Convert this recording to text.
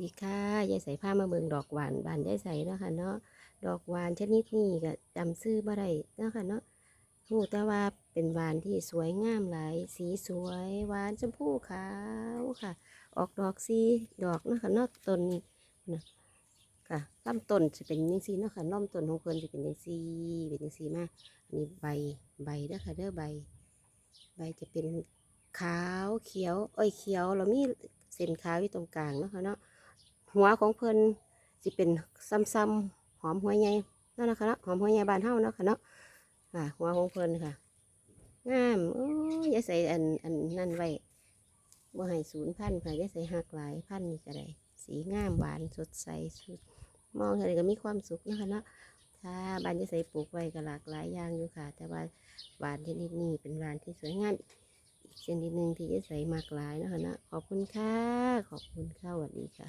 ดีค่ะยายใส่ผ้ามาเบิงดอกหวานบานยายใส่เนาะค่ะเนาะดอกหวานชนิดนี้ก็จำซื้อบ่ได้เนาะค่ะเนาะหูแต่ว่าเป็นหวานที่สวยงามหลาย สีสวยหวานชมพูขาวค่ะ ออกดอกสีดอกเนาะค่ะเนาะต้นนี้นะค่ะลำต้นจะเป็นยังสีเนาะค่ะล้อมต้นของเพิ่นจะเป็นยังสีเป็นยังสีมาอันนี้ใบใบเด้อค่ะเด้อใบ ใบจะเป็นขาวเขียว เอ้ยเขียวแล้วมีเส้นขาวอยู่ตรงกลางเนาะค่ะเนาะ หัวของเพิ่นสิเป็นซ้ำๆหอมหัวใหญ่นั่นนะคะเนาะหอมหัวใหญ่บานเฮาเนาะค่ะเนาะค่ะหัวของเพิ่นค่ะงามโอ้ยอย่าใส่อันอันนั่นไว้บ่ให้ศูนย์พันธุ์ค่ะอย่าใส่หักหลายพันธุ์นี่ก็ได้สีงามหวานสดใสสุดมองอะไรก็มีความสุขนะคะเนาะถ้าบ้านจะใส่ปลูกไว้ก็หลากหลายอย่างอยู่ค่ะ แต่ว่าหวานชนิดนี้เป็นหวานที่สวยงามอีกชนิดหนึ่งที่จะใส่มากหลายนะคะนะขอบคุณค่ะ ขอบคุณค่ะสวัสดีค่ะ